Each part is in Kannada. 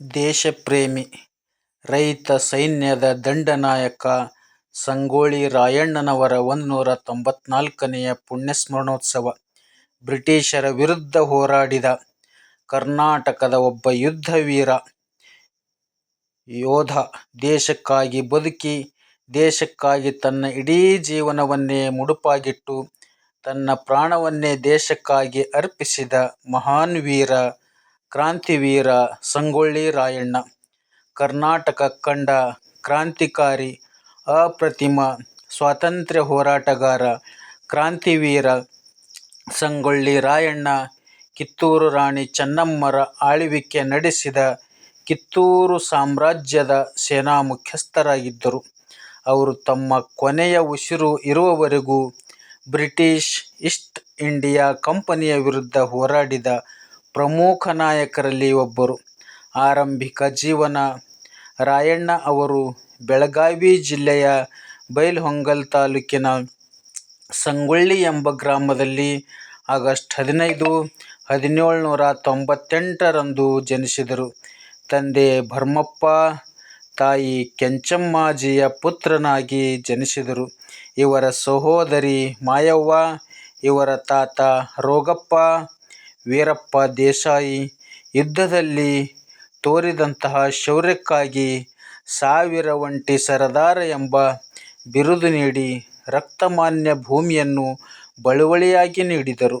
ದೇಶಪ್ರೇಮಿ ರೈತ ಸೈನ್ಯದ ದಂಡನಾಯಕ ಸಂಗೊಳ್ಳಿ ರಾಯಣ್ಣನವರ ಒಂದುನೂರ ತೊಂಬತ್ನಾಲ್ಕನೆಯ ಪುಣ್ಯಸ್ಮರಣೋತ್ಸವ. ಬ್ರಿಟಿಷರ ವಿರುದ್ಧ ಹೋರಾಡಿದ ಕರ್ನಾಟಕದ ಒಬ್ಬ ಯುದ್ಧವೀರ ಯೋಧ. ದೇಶಕ್ಕಾಗಿ ಬದುಕಿ, ದೇಶಕ್ಕಾಗಿ ತನ್ನ ಇಡೀ ಜೀವನವನ್ನೇ ಮುಡುಪಾಗಿಟ್ಟು, ತನ್ನ ಪ್ರಾಣವನ್ನೇ ದೇಶಕ್ಕಾಗಿ ಅರ್ಪಿಸಿದ ಮಹಾನ್ ವೀರ, ಕ್ರಾಂತಿವೀರ ಸಂಗೊಳ್ಳಿ ರಾಯಣ್ಣ. ಕರ್ನಾಟಕ ಕಂಡ ಕ್ರಾಂತಿಕಾರಿ, ಅಪ್ರತಿಮ ಸ್ವಾತಂತ್ರ್ಯ ಹೋರಾಟಗಾರ, ಕ್ರಾಂತಿವೀರ ಸಂಗೊಳ್ಳಿ ರಾಯಣ್ಣ ಕಿತ್ತೂರು ರಾಣಿ ಚೆನ್ನಮ್ಮರ ಆಳ್ವಿಕೆ ನಡೆಸಿದ ಕಿತ್ತೂರು ಸಾಮ್ರಾಜ್ಯದ ಸೇನಾ ಮುಖ್ಯಸ್ಥರಾಗಿದ್ದರು ಅವರು ತಮ್ಮ ಕೊನೆಯ ಉಸಿರು ಇರುವವರೆಗೂ ಬ್ರಿಟಿಷ್ ಈಸ್ಟ್ ಇಂಡಿಯಾ ಕಂಪನಿಯ ವಿರುದ್ಧ ಹೋರಾಡಿದ ಪ್ರಮುಖ ನಾಯಕರಲ್ಲಿ ಒಬ್ಬರು. ಆರಂಭಿಕ ಜೀವನ ರಾಯಣ್ಣ ಅವರು ಬೆಳಗಾವಿ ಜಿಲ್ಲೆಯ ಬೈಲಹೊಂಗಲ್ ತಾಲೂಕಿನ ಸಂಗೊಳ್ಳಿ ಎಂಬ ಗ್ರಾಮದಲ್ಲಿ ಆಗಸ್ಟ್ ಹದಿನೈದು, ಹದಿನೇಳುನೂರ ತೊಂಬತ್ತೆಂಟರಂದು ಜನಿಸಿದರು. ತಂದೆ ಭರ್ಮಪ್ಪ ತಾಯಿ ಕೆಂಚಮ್ಮಾಜಿಯ ಪುತ್ರನಾಗಿ ಜನಿಸಿದರು. ಇವರ ಸಹೋದರಿ ಮಾಯವ್ವ. ಇವರ ತಾತ ರೋಗಪ್ಪ ವೀರಪ್ಪ ದೇಸಾಯಿ ಯುದ್ಧದಲ್ಲಿ ತೋರಿದಂತಹ ಶೌರ್ಯಕ್ಕಾಗಿ ಸಾವಿರ ಒಂಟಿ ಸರದಾರ ಎಂಬ ಬಿರುದು ನೀಡಿ ರಕ್ತಮಾನ್ಯ ಭೂಮಿಯನ್ನು ಬಳುವಳಿಯಾಗಿ ನೀಡಿದರು.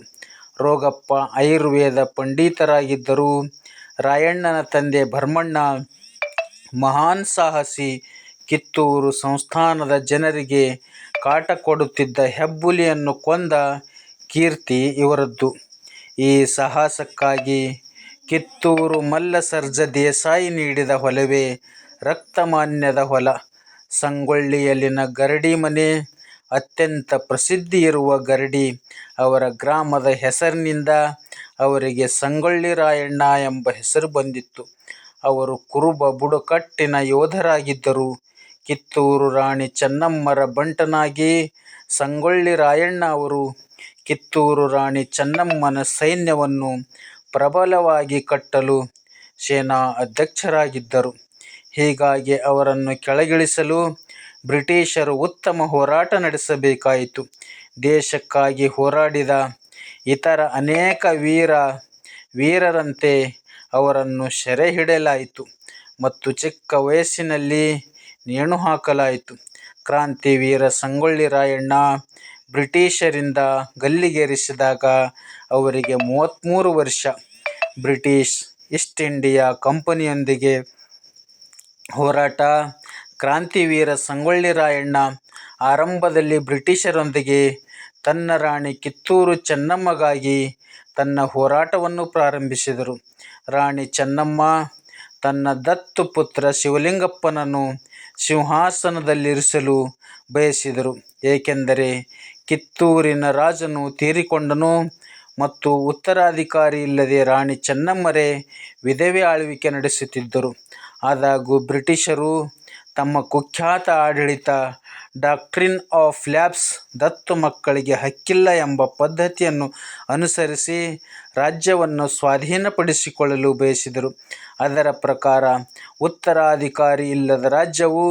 ರೋಗಪ್ಪ ಆಯುರ್ವೇದ ಪಂಡಿತರಾಗಿದ್ದರು. ರಾಯಣ್ಣನ ತಂದೆ ಭರ್ಮಣ್ಣ ಮಹಾನ್ ಸಾಹಸಿ. ಕಿತ್ತೂರು ಸಂಸ್ಥಾನದ ಜನರಿಗೆ ಕಾಟ ಕೊಡುತ್ತಿದ್ದ ಹೆಬ್ಬುಲಿಯನ್ನು ಕೊಂದ ಕೀರ್ತಿ ಇವರದ್ದು. ಈ ಸಾಹಸಕ್ಕಾಗಿ ಕಿತ್ತೂರು ಮಲ್ಲಸರ್ಜ ದೇಸಾಯಿ ನೀಡಿದ ಹೊಲವೇ ರಕ್ತಮಾನ್ಯದ ಹೊಲ. ಸಂಗೊಳ್ಳಿಯಲ್ಲಿನ ಗರಡಿ ಮನೆ. ಅತ್ಯಂತ ಪ್ರಸಿದ್ಧಿ ಇರುವ ಗರಡಿ, ಅವರ ಗ್ರಾಮದ ಹೆಸರಿನಿಂದ ಅವರಿಗೆ ಸಂಗೊಳ್ಳಿ ರಾಯಣ್ಣ ಎಂಬ ಹೆಸರು ಬಂದಿತ್ತು. ಅವರು ಕುರುಬ ಬುಡಕಟ್ಟಿನ ಯೋಧರಾಗಿದ್ದರು. ಕಿತ್ತೂರು ರಾಣಿ ಚೆನ್ನಮ್ಮರ ಬಂಟನಾಗಿ ಸಂಗೊಳ್ಳಿ ರಾಯಣ್ಣ ಅವರು ಕಿತ್ತೂರು ರಾಣಿ ಚೆನ್ನಮ್ಮನ ಸೈನ್ಯವನ್ನು ಪ್ರಬಲವಾಗಿ ಕಟ್ಟಲು ಸೇನಾ ಅಧ್ಯಕ್ಷರಾಗಿದ್ದರು. ಹೀಗಾಗಿ ಅವರನ್ನು ಕೆಳಗಿಳಿಸಲು ಬ್ರಿಟಿಷರು ಉತ್ತಮ ಹೋರಾಟ ನಡೆಸಬೇಕಾಯಿತು. ದೇಶಕ್ಕಾಗಿ ಹೋರಾಡಿದ ಇತರ ಅನೇಕ ವೀರ, ವೀರರಂತೆ ಅವರನ್ನು ಸೆರೆಹಿಡಿಯಲಾಯಿತು ಮತ್ತು ಚಿಕ್ಕ ವಯಸ್ಸಿನಲ್ಲಿ ನೇಣು ಹಾಕಲಾಯಿತು. ಕ್ರಾಂತಿವೀರ ಸಂಗೊಳ್ಳಿ ರಾಯಣ್ಣ ಬ್ರಿಟಿಷರಿಂದ ಗಲ್ಲಿಗೇರಿಸಿದಾಗ ಅವರಿಗೆ ಮೂವತ್ತ್ಮೂರು ವರ್ಷ. ಬ್ರಿಟಿಷ್ ಈಸ್ಟ್ ಇಂಡಿಯಾ ಕಂಪನಿಯೊಂದಿಗೆ ಹೋರಾಟ ಕ್ರಾಂತಿವೀರ ಸಂಗೊಳ್ಳಿ ರಾಯಣ್ಣ ಆರಂಭದಲ್ಲಿ ಬ್ರಿಟಿಷರೊಂದಿಗೆ ತನ್ನ ರಾಣಿ ಕಿತ್ತೂರು ಚೆನ್ನಮ್ಮಗಾಗಿ ತನ್ನ ಹೋರಾಟವನ್ನು ಪ್ರಾರಂಭಿಸಿದರು. ರಾಣಿ ಚೆನ್ನಮ್ಮ ತನ್ನ ದತ್ತು ಪುತ್ರ ಶಿವಲಿಂಗಪ್ಪನನ್ನು ಸಿಂಹಾಸನದಲ್ಲಿರಿಸಲು ಬಯಸಿದರು. ಏಕೆಂದರೆ ಕಿತ್ತೂರಿನ ರಾಜನು ತೀರಿಕೊಂಡನು ಮತ್ತು ಉತ್ತರಾಧಿಕಾರಿ ಇಲ್ಲದೆ ರಾಣಿ ಚೆನ್ನಮ್ಮರೇ ವಿಧವೆ ಆಳ್ವಿಕೆ ನಡೆಸುತ್ತಿದ್ದರು. ಆದಾಗೂ ಬ್ರಿಟಿಷರು ತಮ್ಮ ಕುಖ್ಯಾತ ಆಡಳಿತ ಡಾಕ್ಟ್ರಿನ್ ಆಫ್ ಲ್ಯಾಬ್ಸ್ ದತ್ತು ಮಕ್ಕಳಿಗೆ ಹಕ್ಕಿಲ್ಲ ಎಂಬ ಪದ್ಧತಿಯನ್ನು ಅನುಸರಿಸಿ ರಾಜ್ಯವನ್ನು ಸ್ವಾಧೀನಪಡಿಸಿಕೊಳ್ಳಲು ಬಯಸಿದರು. ಅದರ ಪ್ರಕಾರ ಉತ್ತರಾಧಿಕಾರಿ ಇಲ್ಲದ ರಾಜ್ಯವು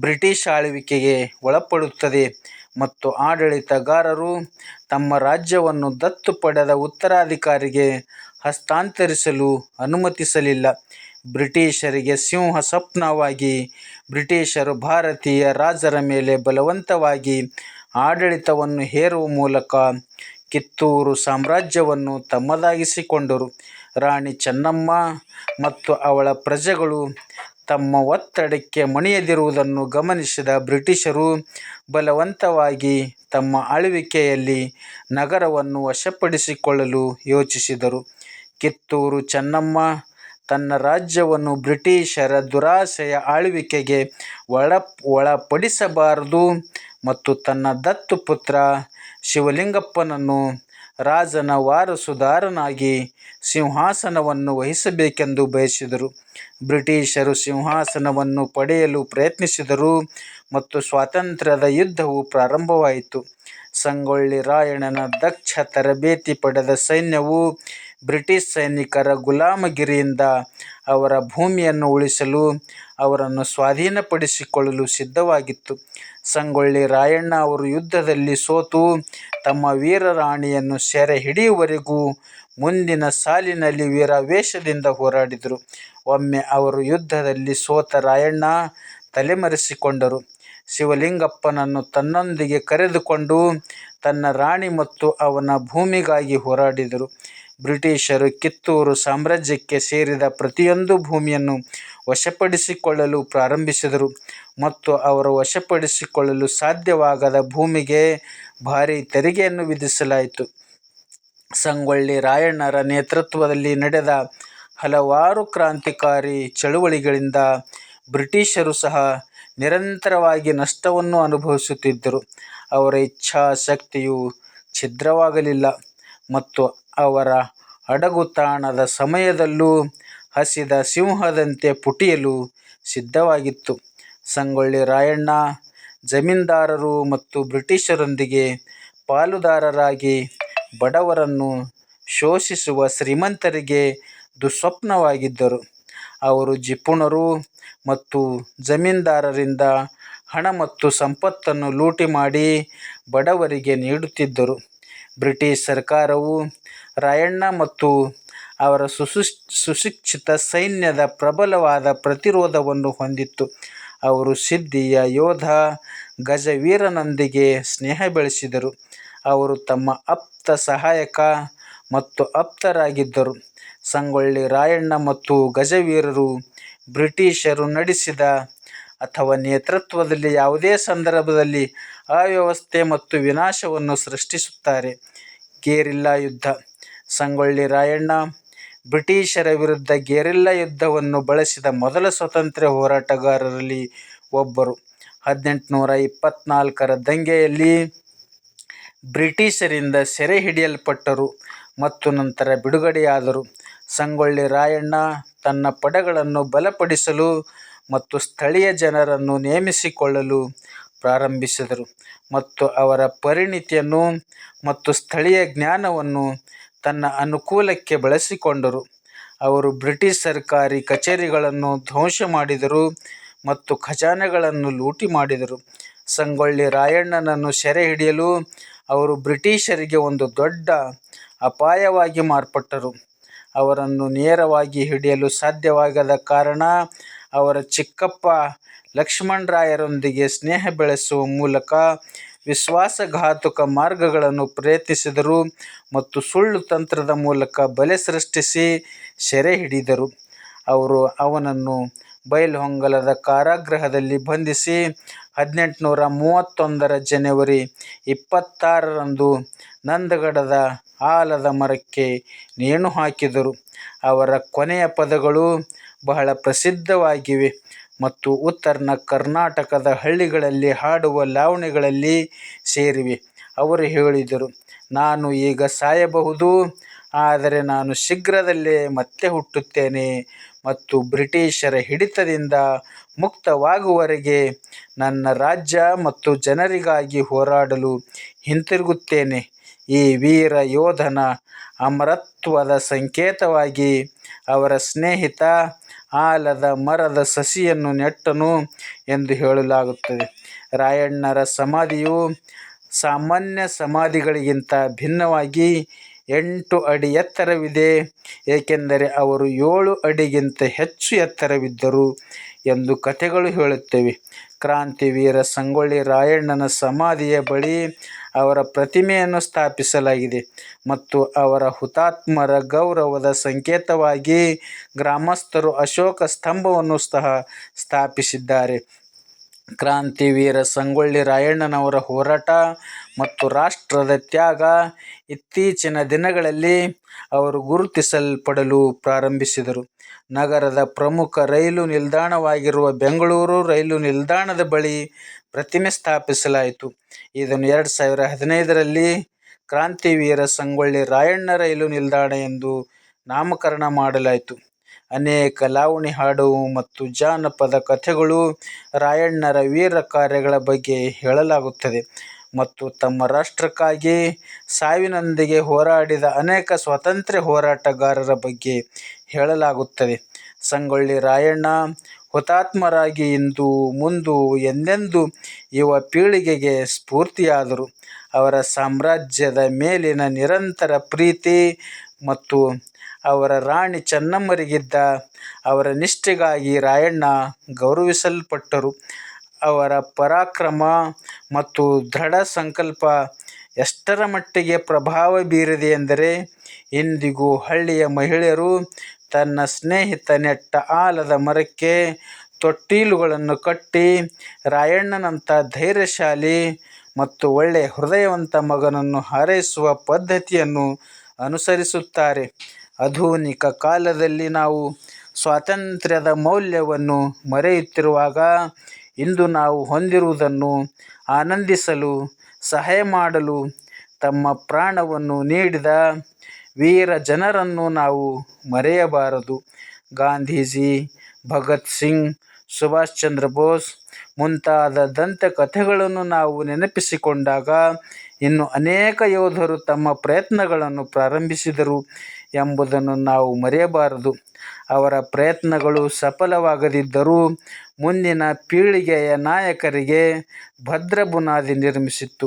ಬ್ರಿಟಿಷ್ ಆಳ್ವಿಕೆಗೆ ಒಳಪಡುತ್ತದೆ ಮತ್ತು ಆಡಳಿತಗಾರರು ತಮ್ಮ ರಾಜ್ಯವನ್ನು ದತ್ತು ಪಡೆದ ಉತ್ತರಾಧಿಕಾರಿಗೆ ಹಸ್ತಾಂತರಿಸಲು ಅನುಮತಿಸಲಿಲ್ಲ. ಬ್ರಿಟಿಷರಿಗೆ ಸಿಂಹ ಸ್ವಪ್ನವಾಗಿ, ಬ್ರಿಟಿಷರು ಭಾರತೀಯ ರಾಜರ ಮೇಲೆ ಬಲವಂತವಾಗಿ ಆಡಳಿತವನ್ನು ಹೇರುವ ಮೂಲಕ ಕಿತ್ತೂರು ಸಾಮ್ರಾಜ್ಯವನ್ನು ತಮ್ಮದಾಗಿಸಿಕೊಂಡರು. ರಾಣಿ ಚೆನ್ನಮ್ಮ ಮತ್ತು ಅವಳ ಪ್ರಜೆಗಳು ತಮ್ಮ ಒತ್ತಡಕ್ಕೆ ಮಣಿಯದಿರುವುದನ್ನು ಗಮನಿಸಿದ ಬ್ರಿಟಿಷರು ಬಲವಂತವಾಗಿ ತಮ್ಮ ಆಳ್ವಿಕೆಯಲ್ಲಿ ನಗರವನ್ನು ವಶಪಡಿಸಿಕೊಳ್ಳಲು ಯೋಚಿಸಿದರು. ಕಿತ್ತೂರು ಚೆನ್ನಮ್ಮ ತನ್ನ ರಾಜ್ಯವನ್ನು ಬ್ರಿಟಿಷರ ದುರಾಸೆಯ ಆಳ್ವಿಕೆಗೆ ಒಳ, ಒಳಪಡಿಸಬಾರದು ಮತ್ತು ತನ್ನ ದತ್ತು ಪುತ್ರ ಶಿವಲಿಂಗಪ್ಪನನ್ನು ರಾಜನ ವಾರಸುದಾರನಾಗಿ ಸಿಂಹಾಸನವನ್ನು ವಹಿಸಬೇಕೆಂದು ಬಯಸಿದರು. ಬ್ರಿಟಿಷರು ಸಿಂಹಾಸನವನ್ನು ಪಡೆಯಲು ಪ್ರಯತ್ನಿಸಿದರು ಮತ್ತು ಸ್ವಾತಂತ್ರ್ಯದ ಯುದ್ಧವು ಪ್ರಾರಂಭವಾಯಿತು. ಸಂಗೊಳ್ಳಿ ರಾಯಣ್ಣನ ದಕ್ಷ ತರಬೇತಿ ಪಡೆದ ಸೈನ್ಯವು ಬ್ರಿಟಿಷ್ ಸೈನಿಕರ ಗುಲಾಮಗಿರಿಯಿಂದ ಅವರ ಭೂಮಿಯನ್ನು ಉಳಿಸಲು ಅವರನ್ನು ಸ್ವಾಧೀನಪಡಿಸಿಕೊಳ್ಳಲು ಸಿದ್ಧವಾಗಿತ್ತು. ಸಂಗೊಳ್ಳಿ ರಾಯಣ್ಣ ಅವರು ಯುದ್ಧದಲ್ಲಿ ಸೋತು ತಮ್ಮ ವೀರರಾಣಿಯನ್ನು ಸೆರೆ ಹಿಡಿಯುವವರೆಗೂ ಮುಂದಿನ ಸಾಲಿನಲ್ಲಿ ವೀರಾವೇಶದಿಂದ ಹೋರಾಡಿದರು. ಒಮ್ಮೆ ಅವರು ಯುದ್ಧದಲ್ಲಿ ಸೋತ ರಾಯಣ್ಣ ತಲೆಮರೆಸಿಕೊಂಡರು. ಶಿವಲಿಂಗಪ್ಪನನ್ನು ತನ್ನೊಂದಿಗೆ ಕರೆದುಕೊಂಡು ತನ್ನ ರಾಣಿ ಮತ್ತು ಅವನ ಭೂಮಿಗಾಗಿ ಹೋರಾಡಿದರು. ಬ್ರಿಟಿಷರು ಕಿತ್ತೂರು ಸಾಮ್ರಾಜ್ಯಕ್ಕೆ ಸೇರಿದ ಪ್ರತಿಯೊಂದು ಭೂಮಿಯನ್ನು ವಶಪಡಿಸಿಕೊಳ್ಳಲು ಪ್ರಾರಂಭಿಸಿದರು ಮತ್ತು ಅವರು ವಶಪಡಿಸಿಕೊಳ್ಳಲು ಸಾಧ್ಯವಾಗದ ಭೂಮಿಗೆ ಭಾರೀ ತೆರಿಗೆಯನ್ನು ವಿಧಿಸಲಾಯಿತು. ಸಂಗೊಳ್ಳಿ ರಾಯಣ್ಣರ ನೇತೃತ್ವದಲ್ಲಿ ನಡೆದ ಹಲವಾರು ಕ್ರಾಂತಿಕಾರಿ ಚಳುವಳಿಗಳಿಂದ ಬ್ರಿಟಿಷರು ಸಹ ನಿರಂತರವಾಗಿ ನಷ್ಟವನ್ನು ಅನುಭವಿಸುತ್ತಿದ್ದರು. ಅವರ ಇಚ್ಛಾಶಕ್ತಿಯು ಛಿದ್ರವಾಗಲಿಲ್ಲ ಮತ್ತು ಅವರ ಅಡಗುತಾಣದ ಸಮಯದಲ್ಲೂ ಹಸಿದ ಸಿಂಹದಂತೆ ಪುಟಿಯಲು ಸಿದ್ಧವಾಗಿತ್ತು. ಸಂಗೊಳ್ಳಿ ರಾಯಣ್ಣ ಜಮೀನ್ದಾರರು ಮತ್ತು ಬ್ರಿಟಿಷರೊಂದಿಗೆ ಪಾಲುದಾರರಾಗಿ ಬಡವರನ್ನು ಶೋಷಿಸುವ ಶ್ರೀಮಂತರಿಗೆ ದುಃಸ್ವಪ್ನವಾಗಿದ್ದರು. ಅವರು ಜಿಪುಣರು ಮತ್ತು ಜಮೀನ್ದಾರರಿಂದ ಹಣ ಮತ್ತು ಸಂಪತ್ತನ್ನು ಲೂಟಿ ಮಾಡಿ ಬಡವರಿಗೆ ನೀಡುತ್ತಿದ್ದರು. ಬ್ರಿಟಿಷ್ ಸರ್ಕಾರವು ರಾಯಣ್ಣ ಮತ್ತು ಅವರ ಸುಶಿಕ್ಷಿತ ಸೈನ್ಯದ ಪ್ರಬಲವಾದ ಪ್ರತಿರೋಧವನ್ನು ಹೊಂದಿತ್ತು. ಅವರು ಸಿದ್ಧಿಯ ಯೋಧ ಗಜವೀರನೊಂದಿಗೆ ಸ್ನೇಹ ಬೆಳೆಸಿದರು, ಅವರು ತಮ್ಮ ಆಪ್ತ ಸಹಾಯಕ ಮತ್ತು ಆಪ್ತರಾಗಿದ್ದರು. ಸಂಗೊಳ್ಳಿ ರಾಯಣ್ಣ ಮತ್ತು ಗಜವೀರರು ಬ್ರಿಟಿಷರು ನಡೆಸಿದ ಅಥವಾ ನೇತೃತ್ವದಲ್ಲಿ ಯಾವುದೇ ಸಂದರ್ಭದಲ್ಲಿ ಅವ್ಯವಸ್ಥೆ ಮತ್ತು ವಿನಾಶವನ್ನು ಸೃಷ್ಟಿಸುತ್ತಾರೆ. ಗೆರಿಲ್ಲಾ ಯುದ್ಧ: ಸಂಗೊಳ್ಳಿ ರಾಯಣ್ಣ ಬ್ರಿಟಿಷರ ವಿರುದ್ಧ ಗೆರಿಲ್ಲಾ ಯುದ್ಧವನ್ನು ಬಳಸಿದ ಮೊದಲ ಸ್ವಾತಂತ್ರ್ಯ ಹೋರಾಟಗಾರರಲ್ಲಿ ಒಬ್ಬರು. ಹದಿನೆಂಟುನೂರ ಇಪ್ಪತ್ನಾಲ್ಕರ ದಂಗೆಯಲ್ಲಿ ಬ್ರಿಟಿಷರಿಂದ ಸೆರೆಹಿಡಿಯಲ್ಪಟ್ಟರು ಮತ್ತು ನಂತರ ಬಿಡುಗಡೆಯಾದರು. ಸಂಗೊಳ್ಳಿ ರಾಯಣ್ಣ ತನ್ನ ಪಡೆಗಳನ್ನು ಬಲಪಡಿಸಲು ಮತ್ತು ಸ್ಥಳೀಯ ಜನರನ್ನು ನೇಮಿಸಿಕೊಳ್ಳಲು ಪ್ರಾರಂಭಿಸಿದರು ಮತ್ತು ಅವರ ಪರಿಣಿತಿಯನ್ನು ಮತ್ತು ಸ್ಥಳೀಯ ಜ್ಞಾನವನ್ನು ತನ್ನ ಅನುಕೂಲಕ್ಕೆ ಬಳಸಿಕೊಂಡರು. ಅವರು ಬ್ರಿಟಿಷ್ ಸರ್ಕಾರಿ ಕಚೇರಿಗಳನ್ನು ಧ್ವಂಸ ಮಾಡಿದರು ಮತ್ತು ಖಜಾನೆಗಳನ್ನು ಲೂಟಿ ಮಾಡಿದರು. ಸಂಗೊಳ್ಳಿ ರಾಯಣ್ಣನನ್ನು ಸೆರೆ ಹಿಡಿಯಲು ಅವರು ಬ್ರಿಟಿಷರಿಗೆ ಒಂದು ದೊಡ್ಡ ಅಪಾಯವಾಗಿ ಮಾರ್ಪಟ್ಟರು. ಅವರನ್ನು ನೇರವಾಗಿ ಹಿಡಿಯಲು ಸಾಧ್ಯವಾಗದ ಕಾರಣ ಅವರ ಚಿಕ್ಕಪ್ಪ ಲಕ್ಷ್ಮಣರಾಯರೊಂದಿಗೆ ಸ್ನೇಹ ಬೆಳೆಸುವ ಮೂಲಕ ವಿಶ್ವಾಸಘಾತುಕ ಮಾರ್ಗಗಳನ್ನು ಪ್ರಯತ್ನಿಸಿದರು ಮತ್ತು ಸುಳ್ಳು ತಂತ್ರದ ಮೂಲಕ ಬಲೆ ಸೃಷ್ಟಿಸಿ ಸೆರೆ ಹಿಡಿದರು ಅವರು ಅವನನ್ನು ಬಯಲುಹೊಂಗಲದ ಕಾರಾಗೃಹದಲ್ಲಿ ಬಂಧಿಸಿ ಹದಿನೆಂಟುನೂರ ಮೂವತ್ತೊಂದರ ಜನವರಿ ಇಪ್ಪತ್ತಾರರಂದು ನಂದಗಡದ ಆಲದ ಮರಕ್ಕೆ ನೇಣು ಹಾಕಿದರು. ಅವರ ಕೊನೆಯ ಪದಗಳು ಬಹಳ ಪ್ರಸಿದ್ಧವಾಗಿವೆ ಮತ್ತು ಉತ್ತರ ಕರ್ನಾಟಕದ ಹಳ್ಳಿಗಳಲ್ಲಿ ಹಾಡುವ ಲಾವಣಿಗಳಲ್ಲಿ ಸೇರಿವೆ. ಅವರು ಹೇಳಿದರು, ನಾನು ಈಗ ಸಾಯಬಹುದು ಆದರೆ ನಾನು ಶೀಘ್ರದಲ್ಲೇ ಮತ್ತೆ ಹುಟ್ಟುತ್ತೇನೆ ಮತ್ತು ಬ್ರಿಟಿಷರ ಹಿಡಿತದಿಂದ ಮುಕ್ತವಾಗುವವರೆಗೆ ನನ್ನ ರಾಜ್ಯ ಮತ್ತು ಜನರಿಗಾಗಿ ಹೋರಾಡಲು ಹಿಂತಿರುಗುತ್ತೇನೆ. ಈ ವೀರ ಯೋಧನ ಅಮರತ್ವದ ಸಂಕೇತವಾಗಿ ಅವರ ಸ್ನೇಹಿತ ಆಲದ ಮರದ ಸಸಿಯನ್ನು ನೆಟ್ಟನು ಎಂದು ಹೇಳಲಾಗುತ್ತದೆ. ರಾಯಣ್ಣರ ಸಮಾಧಿಯು ಸಾಮಾನ್ಯ ಸಮಾಧಿಗಳಿಗಿಂತ ಭಿನ್ನವಾಗಿ ಎಂಟು ಅಡಿ ಎತ್ತರವಿದೆ ಏಕೆಂದರೆ ಅವರು ಏಳು ಅಡಿಗಿಂತ ಹೆಚ್ಚು ಎತ್ತರವಿದ್ದರು ಎಂದು ಕಥೆಗಳು ಹೇಳುತ್ತವೆ. ಕ್ರಾಂತಿವೀರ ಸಂಗೊಳ್ಳಿ ರಾಯಣ್ಣನ ಸಮಾಧಿಯ ಬಳಿ ಅವರ ಪ್ರತಿಮೆಯನ್ನು ಸ್ಥಾಪಿಸಲಾಗಿದೆ ಮತ್ತು ಅವರ ಹುತಾತ್ಮರ ಗೌರವದ ಸಂಕೇತವಾಗಿ ಗ್ರಾಮಸ್ಥರು ಅಶೋಕ ಸ್ತಂಭವನ್ನು ಸಹ ಸ್ಥಾಪಿಸಿದ್ದಾರೆ. ಕ್ರಾಂತಿವೀರ ಸಂಗೊಳ್ಳಿ ರಾಯಣ್ಣನವರ ಹೋರಾಟ ಮತ್ತು ರಾಷ್ಟ್ರದ ತ್ಯಾಗ ಇತ್ತೀಚಿನ ದಿನಗಳಲ್ಲಿ ಅವರು ಗುರುತಿಸಲ್ಪಡಲು ಪ್ರಾರಂಭಿಸಿದರು. ನಗರದ ಪ್ರಮುಖ ರೈಲು ನಿಲ್ದಾಣವಾಗಿರುವ ಬೆಂಗಳೂರು ರೈಲು ನಿಲ್ದಾಣದ ಬಳಿ ಪ್ರತಿಮೆ ಸ್ಥಾಪಿಸಲಾಯಿತು. ಇದನ್ನು ಎರಡು ಸಾವಿರ ಹದಿನೈದರಲ್ಲಿ ಕ್ರಾಂತಿವೀರ ಸಂಗೊಳ್ಳಿ ರಾಯಣ್ಣ ರೈಲು ನಿಲ್ದಾಣ ಎಂದು ನಾಮಕರಣ ಮಾಡಲಾಯಿತು. ಅನೇಕ ಲಾವಣಿ ಹಾಡು ಮತ್ತು ಜಾನಪದ ಕಥೆಗಳು ರಾಯಣ್ಣರ ವೀರ ಕಾರ್ಯಗಳ ಬಗ್ಗೆ ಹೇಳಲಾಗುತ್ತದೆ. ಮತ್ತು ತಮ್ಮ ರಾಷ್ಟ್ರಕ್ಕಾಗಿ ಸಾವಿನೊಂದಿಗೆ ಹೋರಾಡಿದ ಅನೇಕ ಸ್ವಾತಂತ್ರ್ಯ ಹೋರಾಟಗಾರರ ಬಗ್ಗೆ ಹೇಳಲಾಗುತ್ತದೆ. ಸಂಗೊಳ್ಳಿ ರಾಯಣ್ಣ, ಹುತಾತ್ಮರಾಗಿ ಇಂದು ಮುಂದು ಎಂದೆಂದೂ ಯುವ ಪೀಳಿಗೆಗೆ ಸ್ಫೂರ್ತಿಯಾದರು. ಅವರ ಸಾಮ್ರಾಜ್ಯದ ಮೇಲಿನ ನಿರಂತರ ಪ್ರೀತಿ ಮತ್ತು ಅವರ ರಾಣಿ ಚೆನ್ನಮ್ಮರಿಗಿದ್ದ ಅವರ ನಿಷ್ಠೆಗಾಗಿ ರಾಯಣ್ಣ ಗೌರವಿಸಲ್ಪಟ್ಟರು. ಅವರ ಪರಾಕ್ರಮ ಮತ್ತು ದೃಢ ಸಂಕಲ್ಪ ಎಷ್ಟರ ಮಟ್ಟಿಗೆ ಪ್ರಭಾವ ಬೀರಿದೆ ಎಂದರೆ, ಇಂದಿಗೂ ಹಳ್ಳಿಯ ಮಹಿಳೆಯರು ತನ್ನ ಸ್ನೇಹಿತ ನೆಟ್ಟ ಆಲದ ಮರಕ್ಕೆ ತೊಟ್ಟಿಲುಗಳನ್ನು ಕಟ್ಟಿ ರಾಯಣ್ಣನಂಥ ಧೈರ್ಯಶಾಲಿ ಮತ್ತು ಒಳ್ಳೆಯ ಹೃದಯವಂತ ಮಗನನ್ನು ಹಾರೈಸುವ ಪದ್ಧತಿಯನ್ನು ಅನುಸರಿಸುತ್ತಾರೆ. ಆಧುನಿಕ ಕಾಲದಲ್ಲಿ ನಾವು ಸ್ವಾತಂತ್ರ್ಯದ ಮೌಲ್ಯವನ್ನು ಮರೆಯುತ್ತಿರುವಾಗ ಇಂದು ನಾವು ಹೊಂದಿರುವುದನ್ನು ಆನಂದಿಸಲು, ಸಹಾಯ ಮಾಡಲು, ತಮ್ಮ ಪ್ರಾಣವನ್ನು ನೀಡಿದ ವೀರ ಜನರನ್ನು ನಾವು ಮರೆಯಬಾರದು. ಗಾಂಧೀಜಿ, ಭಗತ್ ಸಿಂಗ್, ಸುಭಾಷ್ ಚಂದ್ರ ಬೋಸ್ ಮುಂತಾದ ದಂತ ಕಥೆಗಳನ್ನು ನಾವು ನೆನಪಿಸಿಕೊಂಡಾಗ ಇನ್ನು ಅನೇಕ ಯೋಧರು ತಮ್ಮ ಪ್ರಯತ್ನಗಳನ್ನು ಪ್ರಾರಂಭಿಸಿದರು ಎಂಬುದನ್ನು ನಾವು ಮರೆಯಬಾರದು. ಅವರ ಪ್ರಯತ್ನಗಳು ಸಫಲವಾಗದಿದ್ದರೂ ಮುಂದಿನ ಪೀಳಿಗೆಯ ನಾಯಕರಿಗೆ ಭದ್ರ ಬುನಾದಿ ನಿರ್ಮಿಸಿತ್ತು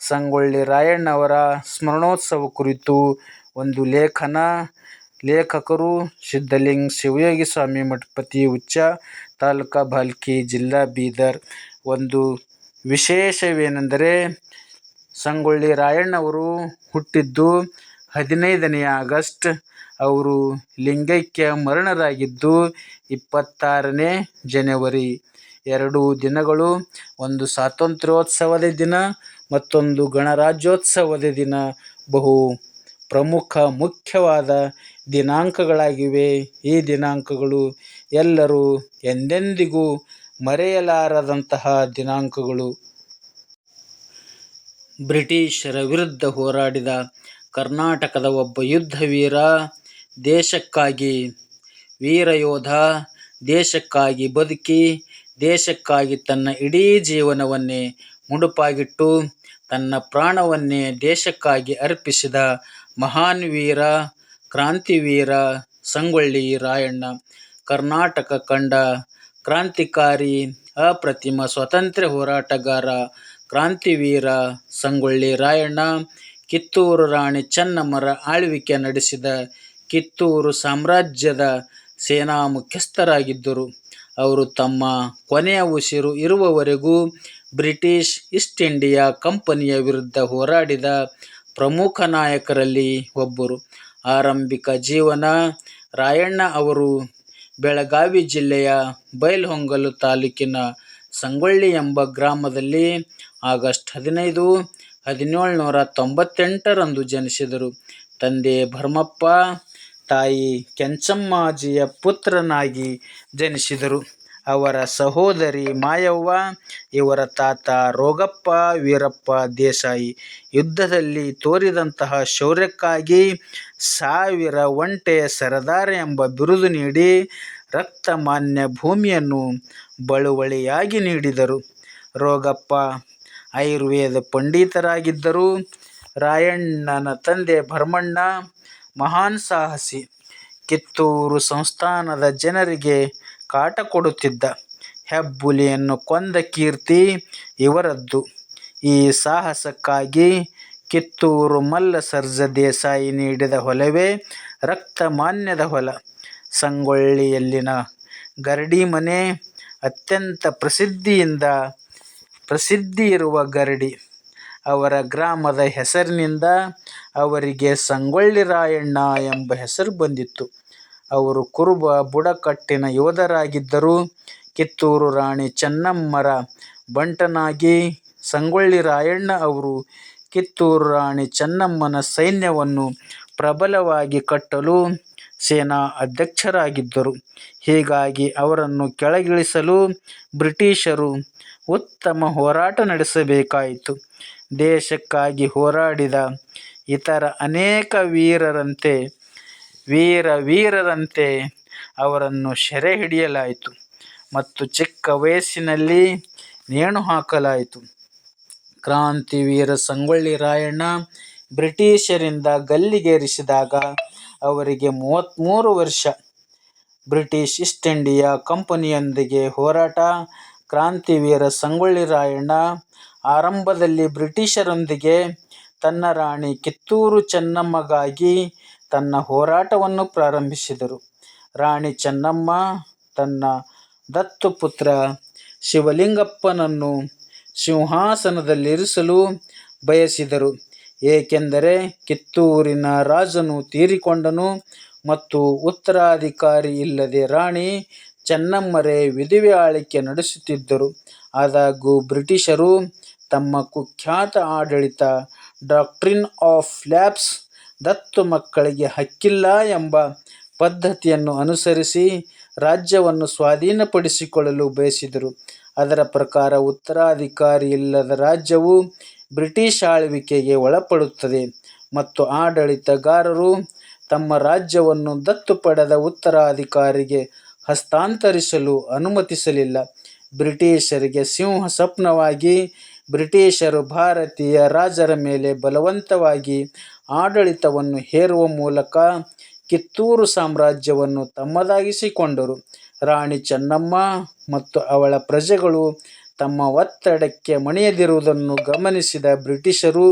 ಸಂಗೊಳ್ಳಿ ರಾಯಣ್ಣವರ ಸ್ಮರಣೋತ್ಸವ ಕುರಿತು ಒಂದು ಲೇಖನ. ಲೇಖಕರು ಸಿದ್ಧಲಿಂಗ ಶಿವಯೋಗಿ ಸ್ವಾಮಿ ಮಠಪತಿ, ಉಚ್ಚ ತಾಲೂಕಾ ಭಾಲ್ಕಿ ಜಿಲ್ಲಾ, ಬೀದರ್. ಒಂದು ವಿಶೇಷವೇನೆಂದರೆ ಸಂಗೊಳ್ಳಿ ರಾಯಣ್ಣವರು ಹುಟ್ಟಿದ್ದು ಹದಿನೈದನೇ ಆಗಸ್ಟ್. ಅವರು ಲಿಂಗೈಕ್ಯ ಮರಣರಾಗಿದ್ದು ಇಪ್ಪತ್ತಾರನೇ ಜನವರಿ. ಎರಡು ದಿನಗಳು, ಒಂದು ಸ್ವಾತಂತ್ರ್ಯೋತ್ಸವದ ದಿನ, ಮತ್ತೊಂದು ಗಣರಾಜ್ಯೋತ್ಸವದ ದಿನ ಬಹು ಪ್ರಮುಖ ಮುಖ್ಯವಾದ ದಿನಾಂಕಗಳಾಗಿವೆ. ಈ ದಿನಾಂಕಗಳು ಎಲ್ಲರೂ ಎಂದೆಂದಿಗೂ ಮರೆಯಲಾರದಂತಹ ದಿನಾಂಕಗಳು. ಬ್ರಿಟಿಷರ ವಿರುದ್ಧ ಹೋರಾಡಿದ ಕರ್ನಾಟಕದ ಒಬ್ಬ ಯುದ್ಧ ವೀರ, ದೇಶಕ್ಕಾಗಿ ವೀರಯೋಧ, ದೇಶಕ್ಕಾಗಿ ಬದುಕಿ, ದೇಶಕ್ಕಾಗಿ ತನ್ನ ಇಡೀ ಜೀವನವನ್ನೇ ಮುಡುಪಾಗಿಟ್ಟು, ತನ್ನ ಪ್ರಾಣವನ್ನೇ ದೇಶಕ್ಕಾಗಿ ಅರ್ಪಿಸಿದ ಮಹಾನ್ ವೀರ, ಕ್ರಾಂತಿವೀರ ಸಂಗೊಳ್ಳಿ ರಾಯಣ್ಣ. ಕರ್ನಾಟಕ ಕಂಡ ಕ್ರಾಂತಿಕಾರಿ, ಅಪ್ರತಿಮ ಸ್ವಾತಂತ್ರ್ಯ ಹೋರಾಟಗಾರ, ಕ್ರಾಂತಿವೀರ ಸಂಗೊಳ್ಳಿ ರಾಯಣ್ಣ ಕಿತ್ತೂರು ರಾಣಿ ಚೆನ್ನಮ್ಮರ ಆಳ್ವಿಕೆ ನಡೆಸಿದ ಕಿತ್ತೂರು ಸಾಮ್ರಾಜ್ಯದ ಸೇನಾ ಮುಖ್ಯಸ್ಥರಾಗಿದ್ದರು. ಅವರು ತಮ್ಮ ಕೊನೆಯ ಉಸಿರು ಇರುವವರೆಗೂ ಬ್ರಿಟಿಷ್ ಈಸ್ಟ್ ಇಂಡಿಯಾ ಕಂಪನಿಯ ವಿರುದ್ಧ ಹೋರಾಡಿದ ಪ್ರಮುಖ ನಾಯಕರಲ್ಲಿ ಒಬ್ಬರು. ಆರಂಭಿಕ ಜೀವನ ರಾಯಣ್ಣ ಅವರು ಬೆಳಗಾವಿ ಜಿಲ್ಲೆಯ ಬೈಲ್ಹೊಂಗಲು ತಾಲೂಕಿನ ಸಂಗೊಳ್ಳಿ ಎಂಬ ಗ್ರಾಮದಲ್ಲಿ ಆಗಸ್ಟ್ ಹದಿನೈದು, ಹದಿನೇಳು ನೂರ ತೊಂಬತ್ತೆಂಟರಂದು ಜನಿಸಿದರು. ತಂದೆ ಭರಮಪ್ಪ, ತಾಯಿ ಕೆಂಚಮ್ಮಾಜಿಯ ಪುತ್ರನಾಗಿ ಜನಿಸಿದರು. ಅವರ ಸಹೋದರಿ ಮಾಯವ್ವ. ಇವರ ತಾತ ರೋಗಪ್ಪ ವೀರಪ್ಪ ದೇಸಾಯಿ ಯುದ್ಧದಲ್ಲಿ ತೋರಿದಂತಹ ಶೌರ್ಯಕ್ಕಾಗಿ ಸಾವಿರ ಒಂಟೆ ಸರದಾರ ಎಂಬ ಬಿರುದು ನೀಡಿ ರಕ್ತಮಾನ್ಯ ಭೂಮಿಯನ್ನು ಬಳುವಳಿಯಾಗಿ ನೀಡಿದರು. ರೋಗಪ್ಪ ಆಯುರ್ವೇದ ಪಂಡಿತರಾಗಿದ್ದರು. ರಾಯಣ್ಣನ ತಂದೆ ಭರಮಣ್ಣ ಮಹಾನ್ ಸಾಹಸಿ. ಕಿತ್ತೂರು ಸಂಸ್ಥಾನದ ಜನರಿಗೆ ಕಾಟ ಕೊಡುತ್ತಿದ್ದ ಹೆಬ್ಬುಲಿಯನ್ನು ಕೊಂದ ಕೀರ್ತಿ ಇವರದ್ದು. ಈ ಸಾಹಸಕ್ಕಾಗಿ ಕಿತ್ತೂರು ಮಲ್ಲ ಸರ್ಜ ದೇಸಾಯಿ ನೀಡಿದ ಹೊಲವೇ ರಕ್ತಮಾನ್ಯದ ಹೊಲ. ಸಂಗೊಳ್ಳಿಯಲ್ಲಿನ ಗರಡಿ ಮನೆ ಅತ್ಯಂತ ಪ್ರಸಿದ್ಧಿಯಿಂದ ಪ್ರಸಿದ್ಧಿ ಇರುವ ಗರಡಿ. ಅವರ ಗ್ರಾಮದ ಹೆಸರಿನಿಂದ ಅವರಿಗೆ ಸಂಗೊಳ್ಳಿ ರಾಯಣ್ಣ ಎಂಬ ಹೆಸರು ಬಂದಿತ್ತು ಅವರು ಕುರುಬ ಬುಡಕಟ್ಟಿನ ಯೋಧರಾಗಿದ್ದರು. ಕಿತ್ತೂರು ರಾಣಿ ಚೆನ್ನಮ್ಮರ ಬಂಟನಾಗಿ ಸಂಗೊಳ್ಳಿ ರಾಯಣ್ಣ ಅವರು ಕಿತ್ತೂರು ರಾಣಿ ಚೆನ್ನಮ್ಮನ ಸೈನ್ಯವನ್ನು ಪ್ರಬಲವಾಗಿ ಕಟ್ಟಲು ಸೇನಾ ಅಧ್ಯಕ್ಷರಾಗಿದ್ದರು. ಹೀಗಾಗಿ ಅವರನ್ನು ಕೆಳಗಿಳಿಸಲು ಬ್ರಿಟಿಷರು ಉತ್ತಮ ಹೋರಾಟ ನಡೆಸಬೇಕಾಯಿತು. ದೇಶಕ್ಕಾಗಿ ಹೋರಾಡಿದ ಇತರ ಅನೇಕ ವೀರರಂತೆ, ವೀರ ವೀರರಂತೆ ಅವರನ್ನು ಸೆರೆ ಹಿಡಿಯಲಾಯಿತು ಮತ್ತು ಚಿಕ್ಕ ವಯಸ್ಸಿನಲ್ಲಿ ನೇಣು ಹಾಕಲಾಯಿತು. ಕ್ರಾಂತಿವೀರ ಸಂಗೊಳ್ಳಿ ರಾಯಣ್ಣ ಬ್ರಿಟಿಷರಿಂದ ಗಲ್ಲಿಗೇರಿಸಿದಾಗ ಅವರಿಗೆ ಮೂವತ್ತ್ಮೂರು ವರ್ಷ. ಬ್ರಿಟಿಷ್ ಈಸ್ಟ್ ಇಂಡಿಯಾ ಕಂಪನಿಯೊಂದಿಗೆ ಹೋರಾಟ ಕ್ರಾಂತಿವೀರ ಸಂಗೊಳ್ಳಿ ರಾಯಣ್ಣ ಆರಂಭದಲ್ಲಿ ಬ್ರಿಟಿಷರೊಂದಿಗೆ ತನ್ನ ರಾಣಿ ಕಿತ್ತೂರು ಚೆನ್ನಮ್ಮಗಾಗಿ ತನ್ನ ಹೋರಾಟವನ್ನು ಪ್ರಾರಂಭಿಸಿದರು. ರಾಣಿ ಚೆನ್ನಮ್ಮ ತನ್ನ ದತ್ತುಪುತ್ರ ಶಿವಲಿಂಗಪ್ಪನನ್ನು ಸಿಂಹಾಸನದಲ್ಲಿರಿಸಲು ಬಯಸಿದರು. ಏಕೆಂದರೆ ಕಿತ್ತೂರಿನ ರಾಜನು ತೀರಿಕೊಂಡನು ಮತ್ತು ಉತ್ತರಾಧಿಕಾರಿ ಇಲ್ಲದೆ ರಾಣಿ ಚೆನ್ನಮ್ಮರೇ ವಿಧಿವೆ ಆಳಿಕೆ ನಡೆಸುತ್ತಿದ್ದರು. ಆದಾಗ್ಯೂ ಬ್ರಿಟಿಷರು ತಮ್ಮ ಕುಖ್ಯಾತ ಆಡಳಿತ ಡಾಕ್ಟ್ರಿನ್ ಆಫ್ ಲ್ಯಾಬ್ಸ್ ದತ್ತು ಮಕ್ಕಳಿಗೆ ಹಕ್ಕಿಲ್ಲ ಎಂಬ ಪದ್ಧತಿಯನ್ನು ಅನುಸರಿಸಿ ರಾಜ್ಯವನ್ನು ಸ್ವಾಧೀನಪಡಿಸಿಕೊಳ್ಳಲು ಬಯಸಿದರು. ಅದರ ಪ್ರಕಾರ ಉತ್ತರಾಧಿಕಾರಿ ಇಲ್ಲದ ರಾಜ್ಯವು ಬ್ರಿಟಿಷ್ ಆಳ್ವಿಕೆಗೆ ಒಳಪಡುತ್ತದೆ ಮತ್ತು ಆಡಳಿತಗಾರರು ತಮ್ಮ ರಾಜ್ಯವನ್ನು ದತ್ತು ಪಡೆದ ಉತ್ತರಾಧಿಕಾರಿಗೆ ಹಸ್ತಾಂತರಿಸಲು ಅನುಮತಿಸಲಿಲ್ಲ. ಬ್ರಿಟಿಷರಿಗೆ ಸಿಂಹ ಸ್ವಪ್ನವಾಗಿ ಬ್ರಿಟಿಷರು ಭಾರತೀಯ ರಾಜರ ಮೇಲೆ ಬಲವಂತವಾಗಿ ಆಡಳಿತವನ್ನು ಹೇರುವ ಮೂಲಕ ಕಿತ್ತೂರು ಸಾಮ್ರಾಜ್ಯವನ್ನು ತಮ್ಮದಾಗಿಸಿಕೊಂಡರು. ರಾಣಿ ಚೆನ್ನಮ್ಮ ಮತ್ತು ಅವಳ ಪ್ರಜೆಗಳು ತಮ್ಮ ಒತ್ತಡಕ್ಕೆ ಮಣಿಯದಿರುವುದನ್ನು ಗಮನಿಸಿದ ಬ್ರಿಟಿಷರು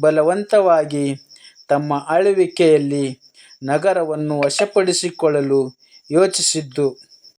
ಬಲವಂತವಾಗಿ ತಮ್ಮ ಆಳ್ವಿಕೆಯಲ್ಲಿ ನಗರವನ್ನು ವಶಪಡಿಸಿಕೊಳ್ಳಲು ಯೋಚಿಸಿದ್ದು